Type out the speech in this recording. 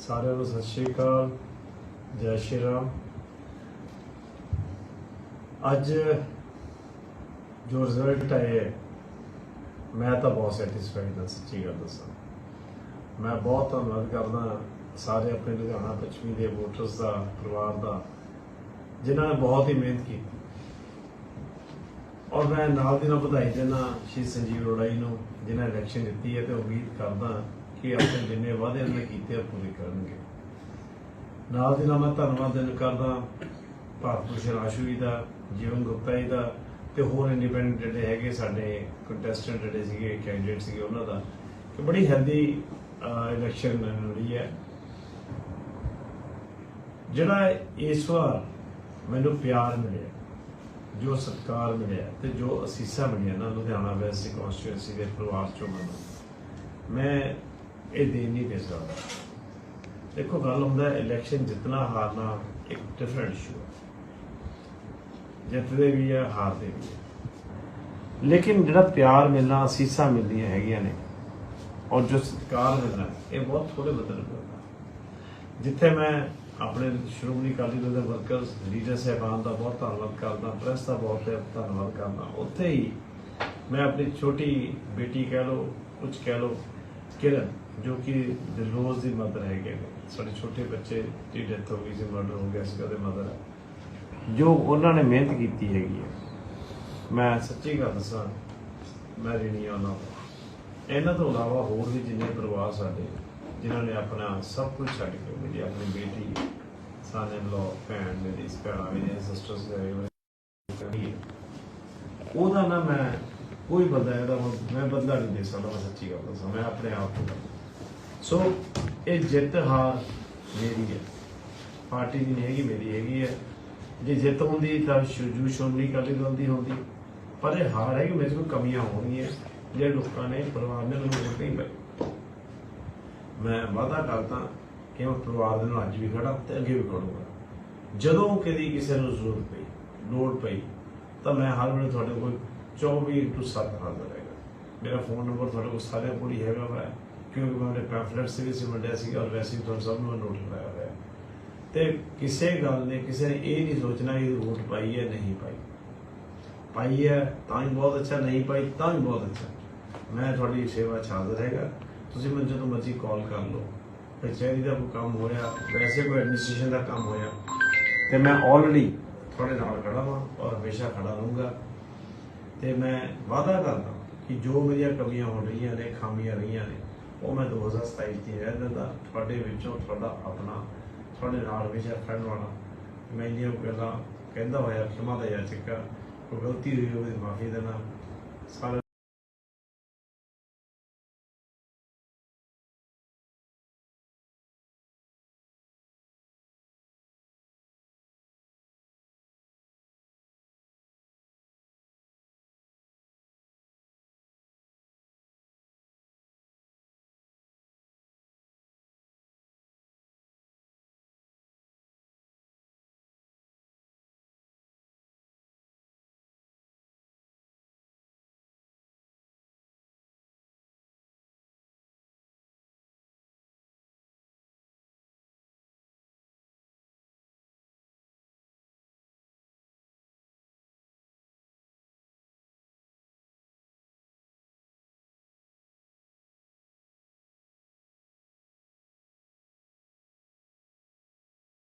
ਸਾਰਿਆਂ ਨੂੰ ਸਤਿ ਸ਼੍ਰੀ ਅਕਾਲ ਜੈ ਸ਼੍ਰੀ ਰਾਮ। ਅੱਜ ਜੋ ਰਿਜ਼ਲਟ ਆਏ ਹੈ, ਮੈਂ ਤਾਂ ਬਹੁਤ ਸੈਟੀਸਫਾਈਡ ਹਾਂ ਸੱਚੀ ਗੱਲ ਦੱਸਾਂ। ਮੈਂ ਬਹੁਤ ਧੰਨਵਾਦ ਕਰਦਾ ਸਾਰੇ ਆਪਣੇ ਲੁਧਿਆਣਾ ਪੱਛਮੀ ਦੇ ਵੋਟਰਸ ਦਾ ਪਰਿਵਾਰ ਦਾ ਜਿਨ੍ਹਾਂ ਨੇ ਬਹੁਤ ਹੀ ਮਿਹਨਤ ਕੀਤੀ। ਔਰ ਮੈਂ ਨਾਲ ਦੀ ਨਾਲ ਵਧਾਈ ਦੇਣਾ ਸ਼੍ਰੀ ਸੰਜੀਵ ਅਰੋੜਾ ਨੂੰ ਜਿਨ੍ਹਾਂ ਇਲੈਕਸ਼ਨ ਦਿੱਤੀ ਹੈ ਤੇ ਉਮੀਦ ਕਰਦਾ ਕਿ ਆਪਣੇ ਜਿੰਨੇ ਵਾਅਦੇ ਉਹਨਾਂ ਨੇ ਕੀਤੇ ਆ ਪੂਰੇ ਕਰਨਗੇ। ਨਾਲ ਦੀ ਨਾਲ ਮੈਂ ਧੰਨਵਾਦ ਦੇਣ ਕਰਦਾ ਭਾਰਤ ਭੂਸ਼ਣ ਆਸ਼ੂ ਜੀ ਦਾ, ਜੀਵਨ ਗੁਪਤਾ ਜੀ ਦਾ ਤੇ ਹੋਰ ਇੰਡੀਪੈਂਡੈਂਟ ਜਿਹੜੇ ਹੈਗੇ ਸਾਡੇ ਕੰਟੈਸਟੈਂਟ ਜਿਹੜੇ ਸੀਗੇ ਕੈਂਡੀਡੇਟ ਸੀਗੇ ਉਹਨਾਂ ਦਾ ਕਿ ਬੜੀ ਹੈਲਦੀ ਇਲੈਕਸ਼ਨ ਲੜੀ ਹੈ। ਜਿਹੜਾ ਇਸ ਵਾਰ ਮੈਨੂੰ ਪਿਆਰ ਮਿਲਿਆ, ਜੋ ਸਤਿਕਾਰ ਮਿਲਿਆ ਤੇ ਜੋ ਅਸੀਸਾਂ ਮਿਲੀਆਂ ਨਾ, ਲੁਧਿਆਣਾ ਵੈਸਟ ਕਨਸਟੀਟੂਐਂਸੀ ਦੇ ਪਰਿਵਾਰ ਚੋਂ ਮੈਨੂੰ, ਮੈਂ ਇਹ ਦੇਣ ਨਹੀਂ ਦੇ ਸਕਦਾ। ਦੇਖੋ, ਗੱਲ ਹੁੰਦਾ ਇਲੈਕਸ਼ਨ ਜਿੱਤਣਾ ਹਾਰਨਾ, ਇੱਕ ਡਿਫਰੈਂਟ ਇਸ਼ੂ ਹੈ। ਜਿੱਤਦੇ ਵੀ ਹੈ, ਹਾਰਦੇ ਵੀ ਹੈ। ਲੇਕਿਨ ਜਿਹੜਾ ਪਿਆਰ ਮਿਲਣਾ, ਅਸੀਸਾਂ ਮਿਲਦੀਆਂ ਹੈਗੀਆਂ ਨੇ, ਔਰ ਜੋ ਸਤਿਕਾਰ ਮਿਲਣਾ, ਇਹ ਬਹੁਤ ਥੋੜੇ ਬਦਲ ਹੁੰਦਾ ਜਿੱਥੇ ਮੈਂ ਆਪਣੇ ਸ਼੍ਰੋਮਣੀ ਅਕਾਲੀ ਦਲ ਦੇ ਵਰਕਰਸ, ਲੀਡਰ ਸਾਹਿਬਾਨ ਦਾ ਬਹੁਤ ਧੰਨਵਾਦ ਕਰਦਾ, ਪ੍ਰੈਸ ਦਾ ਬਹੁਤ ਧੰਨਵਾਦ ਕਰਦਾ, ਉੱਥੇ ਹੀ ਮੈਂ ਆਪਣੀ ਛੋਟੀ ਬੇਟੀ ਕਹਿ ਲਓ ਕੁਝ ਕਹਿ ਲਓ ਕਿਰਨ ਜੋ ਕਿ ਦਿਲਰੋਜ਼ ਦੀ ਮਦਰ ਹੈਗੇ ਨੇ ਸਾਡੇ ਛੋਟੇ ਬੱਚੇ ਦੀ ਡੈਥ ਹੋ ਗਈ ਸੀ ਮਰਡਰ ਹੋ ਗਿਆ ਸੀ ਉਹਦੇ ਮਦਰ ਜੋ ਉਹਨਾਂ ਨੇ ਮਿਹਨਤ ਕੀਤੀ ਹੈਗੀ ਹੈ ਮੈਂ ਸੱਚੀ ਗੱਲ ਦੱਸਾਂ ਮੈਂ ਰਿਣੀ ਉਹਨਾਂ ਦਾ ਇਹਨਾਂ ਤੋਂ ਇਲਾਵਾ ਹੋਰ ਵੀ ਜਿੰਨੇ ਪਰਿਵਾਰ ਸਾਡੇ ਜਿਨ੍ਹਾਂ ਨੇ ਆਪਣਾ ਸਭ ਕੁਝ ਛੱਡ ਕੇ ਮੇਰੀ ਆਪਣੀ ਬੇਟੀ ਸਾਨੇ ਲੋ ਭੈਣ ਮੇਰੀ ਭੈਣਾਂ ਮੇਰੀਆਂ ਸਿਸਟਰਸ ਦੇ ਉਹਦਾ ਨਾ ਮੈਂ ਕੋਈ ਬੰਦਾ ਇਹਦਾ ਹੁਣ ਮੈਂ ਬਦਲਾ ਨਹੀਂ ਦੇ ਸਕਦਾ, ਮੈਂ ਸੱਚੀ ਗੱਲ ਦੱਸਾਂ, ਮੈਂ ਆਪਣੇ ਆਪ ਤੋਂ ਸੋ ਇਹ ਜਿੱਤ ਹਾਰ ਮੇਰੀ ਹੈ। ਪਾਰਟੀ ਦੀ ਨਹੀਂ ਹੈਗੀ, ਮੇਰੀ ਹੈਗੀ ਹੈ। ਜੇ ਜਿੱਤ ਹੁੰਦੀ ਤਾਂ ਸ਼ੁਜੂ ਸ਼ੋਮਨੀ ਅਕਾਲੀ ਦਲ ਦੀ ਹੁੰਦੀ ਪਰ ਇਹ ਹਾਰ ਹੈ ਕਿ ਮੇਰੇ ਕੋਲ ਕਮੀਆਂ ਹੋਣਗੀਆਂ। ਜਿਹੜੇ ਲੋਕਾਂ ਨੇ ਪਰਿਵਾਰ ਨੇ ਮੈਨੂੰ ਵੋਟ ਨਹੀਂ ਪਾਈ। ਮੈਂ ਵਾਅਦਾ ਕਰਦਾ ਕਿ ਮੈਂ ਪਰਿਵਾਰ ਦੇ ਨਾਲ ਅੱਜ ਵੀ ਖੜਾ ਤੇ ਅੱਗੇ ਵੀ ਖੜੂਗਾ ਜਦੋਂ ਕਦੀ ਕਿਸੇ ਨੂੰ ਜ਼ਰੂਰਤ ਪਈ, ਲੋੜ ਪਈ, ਤਾਂ ਮੈਂ ਹਰ ਵੇਲੇ ਤੁਹਾਡੇ ਕੋਲ 24 into 7 ਹਾਜ਼ਰ ਹੈਗਾ ਮੇਰਾ ਫੋਨ ਨੰਬਰ ਤੁਹਾਡੇ ਕੋਲ ਸਾਰਿਆਂ ਕੋਲ ਹੀ ਹੈਗਾ ਵਾ ਕਿਉਂਕਿ ਮੈਂ ਆਪਣੇ ਪੈਂਫਲੇਟ ਸੀ ਵੀ ਸੀ ਵੰਡਿਆ ਸੀ ਔਰ ਵੈਸੇ ਵੀ ਤੁਹਾਨੂੰ ਸਭ ਨੂੰ ਨੋਟ ਕਰਾਇਆ ਹੋਇਆ ਹੈ। ਤੇ ਕਿਸੇ ਗੱਲ ਨੇ ਕਿਸੇ ਨੇ ਇਹ ਨਹੀਂ ਸੋਚਣਾ ਕਿ ਵੋਟ ਪਾਈ ਹੈ ਨਹੀਂ ਪਾਈ ਪਾਈ ਹੈ ਤਾਂ ਹੀ ਬਹੁਤ ਅੱਛਾ ਨਹੀਂ ਪਾਈ ਤਾਂ ਵੀ ਬਹੁਤ ਅੱਛਾ ਮੈਂ ਤੁਹਾਡੀ ਸੇਵਾ 'ਚ ਹਾਜ਼ਰ ਹੈਗਾ ਤੁਸੀਂ ਮੈਨੂੰ ਜਦੋਂ ਮਰਜ਼ੀ ਕਾਲ ਕਰ ਲਓ ਕਚਹਿਰੀ ਦਾ ਕੋਈ ਕੰਮ ਹੋਇਆ ਵੈਸੇ ਕੋਈ ਐਡਮਿਨਿਸਟ੍ਰੇਸ਼ਨ ਦਾ ਕੰਮ ਹੋਇਆ ਤੇ ਮੈਂ ਆਲਰੇਡੀ ਤੁਹਾਡੇ ਨਾਲ ਖੜਾ ਹਾਂ ਔਰ ਹਮੇਸ਼ਾ ਖੜਾ ਰਹੂੰਗਾ ਤੇ ਮੈਂ ਵਾਅਦਾ ਕਰਦਾ ਕਿ ਜੋ ਮੇਰੀਆਂ ਕਮੀਆਂ ਹੋ ਰਹੀਆਂ ਨੇ, ਖਾਮੀਆਂ ਰਹੀਆਂ ਨੇ, ਉਹ ਮੈਂ 2027 ਦੀ ਰਹਿ ਦਿੰਦਾ। ਤੁਹਾਡੇ ਵਿੱਚੋਂ ਤੁਹਾਡਾ ਆਪਣਾ, ਤੁਹਾਡੇ ਨਾਲ ਹਮੇਸ਼ਾ ਖੜਨ ਵਾਲਾ। ਮੈਂ ਇੰਨੀਆਂ ਗੱਲਾਂ ਕਹਿੰਦਾ ਹੋਇਆ, ਖਿਮਾ ਦਾ ਯਾਚਕਾ ਕੋਈ ਗਲਤੀ ਹੋਈ ਉਹਦੀ ਮਾਫੀ ਦੇਣਾ। ਸਾਰਾ